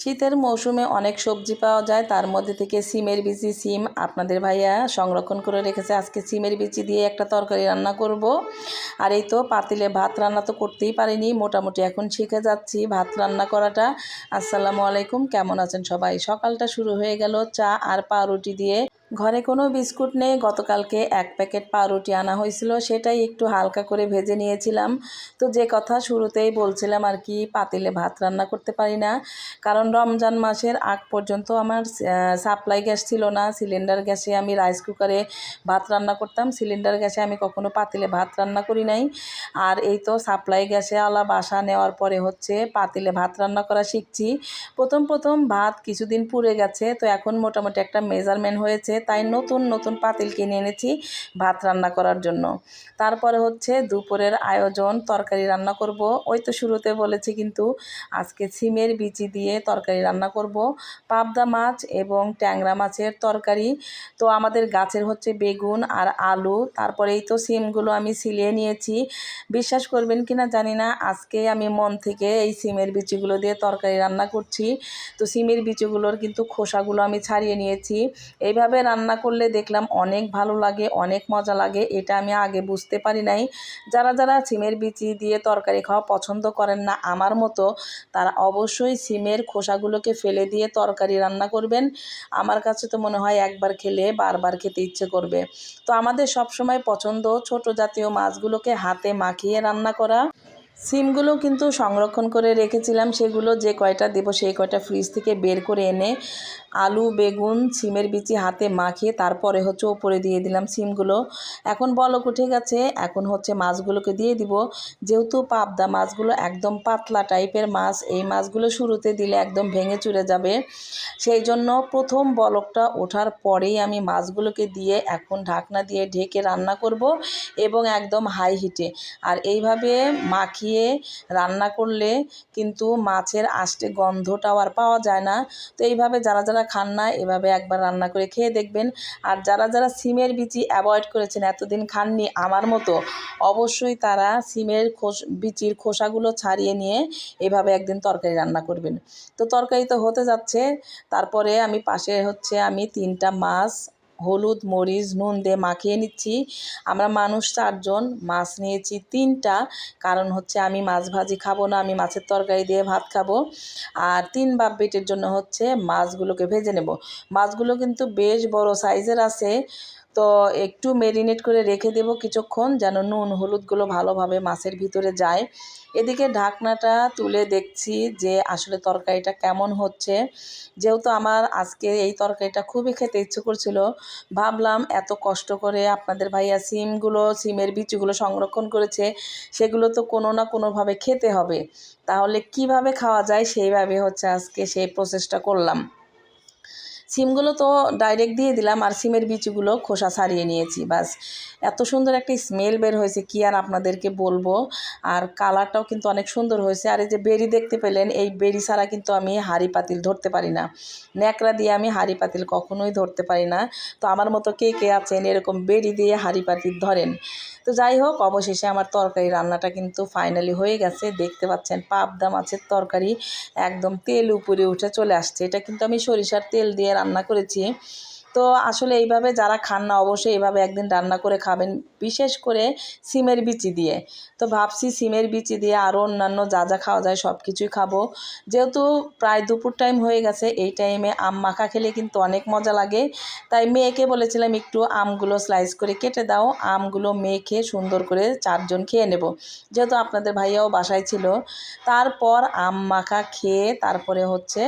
শীতের মৌসুমে অনেক সবজি পাওয়া যায়। তার মধ্যে থেকে সিমের বিচি, সিম আপনাদের ভাইয়া সংরক্ষণ করে রেখেছে। আজকে সিমের বিচি দিয়ে একটা তরকারি রান্না করব। আর এই তো পাতিলে ভাত রান্না তো করতেই পারিনি। মোটামুটি এখন শিখে যাচ্ছি ভাত রান্না করাটা। আসসালামু আলাইকুম, কেমন আছেন সবাই? সকালটা শুরু হয়ে গেল চা আর পাউরুটি দিয়ে। ঘরে কোনো বিস্কুট নেই, গতকালকে এক প্যাকেট পাউরুটি আনা হয়েছিল, সেটাই একটু হালকা করে ভেজে নিয়েছিলাম। তো যে কথা শুরুতেই বলছিলাম আর কি, পাতিলে ভাত রান্না করতে পারি না, কারণ রমজান মাসের আগ পর্যন্ত আমার সাপ্লাই গ্যাস ছিল না, সিলিন্ডার গ্যাসে আমি রাইস কুকারে ভাত রান্না করতাম, সিলিন্ডার গ্যাসে আমি কখনো পাতিলে ভাত রান্না করি নাই। আর এই তো সাপ্লাই গ্যাসে আলা বাসা নেওয়ার পরে হচ্ছে পাতিলে ভাত রান্না করা শিখছি। প্রথম প্রথম ভাত কিছুদিন পুড়ে গেছে, তো এখন মোটামুটি একটা মেজারমেন্ট হয়েছে তাই নতুন নতুন পাতিল কিনে এনেছি ভাত রান্না করার জন্য। তারপরে হচ্ছে দুপুরের আয়োজন, তরকারি রান্না করব। ওই তো শুরুতে বলেছি কিন্তু আজকে সিমের বিচি দিয়ে তরকারি রান্না করব। পাবদা মাছ এবং ট্যাংরা মাছের তরকারি। তো আমাদের গাছের হচ্ছে বেগুন আর আলু। তারপরে এই তো সিমগুলো আমি সিলিয়ে নিয়েছি। বিশ্বাস করবেন কি না জানি না, আজকে আমি মন থেকে এই সিমের বিচিগুলো দিয়ে তরকারি রান্না করছি। তো সিমের বিচিগুলোর কিন্তু খোসাগুলো আমি ছাড়িয়ে নিয়েছি। এইভাবে রান্না করলে দেখলাম অনেক ভালো লাগে, অনেক মজা লাগে। এটা আমি আগে বুঝতে পারি নাই। যারা যারা সিমের বিচি দিয়ে তরকারি খাওয়া পছন্দ করেন না, আমার মতো তারা অবশ্যই সিমের খোসাগুলোকে ফেলে দিয়ে তরকারি রান্না করবেন। আমার কাছে তো মনে হয় একবার খেলে বারবার খেতে ইচ্ছে করবে। তো আমাদের সবসময় পছন্দ ছোট জাতীয় মাছগুলোকে হাতে মাখিয়ে রান্না করা। সিমগুলো কিন্তু সংরক্ষণ করে রেখেছিলাম। সেগুলো যে কয়টা দেবো সেই কয়টা ফ্রিজ থেকে বের করে এনে আলু, বেগুন, সিমের বিচি হাতে মাখিয়ে তারপরে হচ্ছে ওপরে দিয়ে দিলাম সিমগুলো। এখন বলক উঠে গেছে। এখন হচ্ছে মাছগুলোকে দিয়ে দিব। যেহেতু পাবদা মাছগুলো একদম পাতলা টাইপের মাছ, এই মাছগুলো শুরুতে দিলে একদম ভেঙে চুরে যাবে। সেই জন্য প্রথম বলকটা ওঠার পরেই আমি মাছগুলোকে দিয়ে এখন ঢাকনা দিয়ে ঢেকে রান্না করব এবং একদম হাই হিটে আর এইভাবে মাখিয়ে রান্না করলে কিন্তু মাছের আষ্টে গন্ধটাও আর পাওয়া যায় না। তো এইভাবে যারা যারা খান না, এভাবে একবার রান্না করে খেয়ে দেখবেন। আর যারা যারা সিমের বিচি অ্যাভয়েড করেছেন, এতদিন খাননি আমার মতো, অবশ্যই তারা সিমের খোস, বিচির খোসাগুলো ছাড়িয়ে নিয়ে এভাবে একদিন তরকারি রান্না করবেন। তো তরকারি তো হতে যাচ্ছে, তারপরে আমি পাশে হচ্ছে আমি তিনটা মাছ হলুদ, মরিচ, নুন দিয়ে মাখিয়ে নিচ্ছি। আমরা মানুষ চারজন, মাছ নিয়েছি তিনটা। কারণ হচ্ছে আমি মাছ ভাজি খাব না, আমি মাছের তরকারি দিয়ে ভাত খাব। আর তিন বাপ বেটের জন্য হচ্ছে মাছগুলোকে ভেজে নেব। মাছগুলো কিন্তু বেশ বড় সাইজের আছে। তো একটু মেরিনেট করে রেখে দেব কিছুক্ষণ, যেন নুন হলুদগুলো ভালোভাবে মাছের ভিতরে যায়। এদিকে ঢাকনাটা তুলে দেখছি যে আসলে তরকারিটা কেমন হচ্ছে। যেহেতু আমার আজকে এই তরকারিটা খুবই খেতে ইচ্ছে করছিল, ভাবলাম এত কষ্ট করে আপনাদের ভাইয়া সিমগুলো, সিমের বিচিগুলো সংরক্ষণ করেছে, সেগুলো তো কোনো না কোনোভাবে খেতে হবে। তাহলে কীভাবে খাওয়া যায় সেইভাবে হচ্ছে আজকে সেই প্রসেসটা করলাম। সিমগুলো তো ডাইরেক্ট দিয়ে দিলাম আর সিমের বিচিগুলো খোসা ছাড়িয়ে নিয়েছি বাস এত সুন্দর একটা স্মেল বের হয়েছে, কি আর আপনাদেরকে বলব? আর কালারটাও কিন্তু অনেক সুন্দর হয়েছে। আর এই যে বেরি দেখতে পেলেন, এই বেরি ছাড়া কিন্তু আমি হাঁড়ি পাতিল ধরতে পারি না। ন্যাকড়া দিয়ে আমি হাঁড়ি পাতিল কখনোই ধরতে পারি না। তো আমার মতো কে কে আছেন এরকম বেরি দিয়ে হাঁড়ি পাতিল ধরেন? তো যাই হোক, অবশেষে আমার তরকারি রান্নাটা কিন্তু ফাইনালি হয়ে গেছে। দেখতে পাচ্ছেন পাবদা মাছের তরকারি একদম তেল উপরে উঠে চলে আসছে। এটা কিন্তু আমি সরিষার তেল দিয়ে রান্না করেছি। তো আসলে এইভাবে যারা খান না, অবশ্যই এইভাবে একদিন রান্না করে খাবেন, বিশেষ করে সিমের বিচি দিয়ে। তো ভাবছি সিমের বিচি দিয়ে আরও অন্যান্য যা যা খাওয়া যায় সব কিছুই খাব। যেহেতু প্রায় দুপুর টাইম হয়ে গেছে, এই টাইমে আম মাখা খেলে কিন্তু অনেক মজা লাগে। তাই মেয়েকে বলেছিলাম, একটু আমগুলো স্লাইস করে কেটে দাও, আমগুলো মেখে সুন্দর করে চারজন খেয়ে নেব। যেহেতু আপনাদের ভাইয়াও বাসায় ছিল। তারপর আম মাখা খেয়ে তারপরে হচ্ছে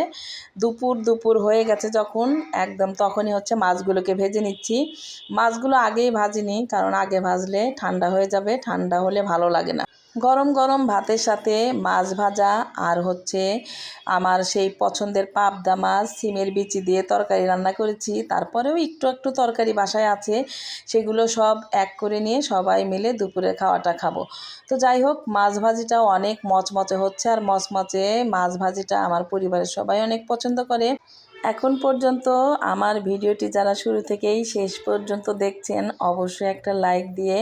দুপুর দুপুর হয়ে গেছে যখন, একদম তখনই হচ্ছে মাছগুলোকে ভেজে নিচ্ছি। মাছগুলো আগেই ভাজিনি, কারণ আগে ভাজলে ঠান্ডা হয়ে যাবে, ঠান্ডা হলে ভালো লাগে না। গরম গরম ভাতের সাথে মাছ ভাজা আর হচ্ছে আমার সেই পছন্দের পাবদা মাছ, সিমের বিচি দিয়ে তরকারি রান্না করেছি। তারপরেও একটু একটু তরকারি বাসায় আছে, সেগুলো সব এক করে নিয়ে সবাই মিলে দুপুরের খাওয়াটা খাব। তো যাই হোক, মাছ ভাজিটাও অনেক মচমচে হচ্ছে আর মচমচে মাছ ভাজিটা আমার পরিবারের সবাই অনেক পছন্দ করে। এখন পর্যন্ত আমার ভিডিওটি যারা শুরু থেকেই শেষ পর্যন্ত দেখছেন, অবশ্যই একটা লাইক দিয়ে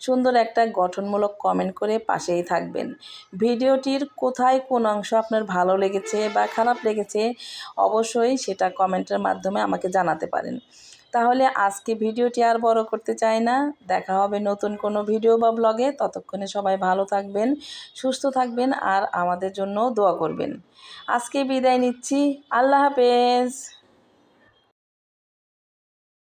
সুন্দর একটা গঠনমূলক কমেন্ট করে পাশেই থাকবেন। ভিডিওটির কোথায় কোন অংশ আপনার ভালো লেগেছে বা খারাপ লেগেছে, অবশ্যই সেটা কমেন্টের মাধ্যমে আমাকে জানাতে পারেন। তাহলে আজকে ভিডিওটি আর বড় করতে চাই না। দেখা হবে নতুন কোনো ভিডিও বা ব্লগে ততক্ষণে সবাই ভালো থাকবেন, সুস্থ থাকবেন আর আমাদের জন্য দোয়া করবেন। আজকে বিদায় নিচ্ছি। আল্লাহ হাফেজ।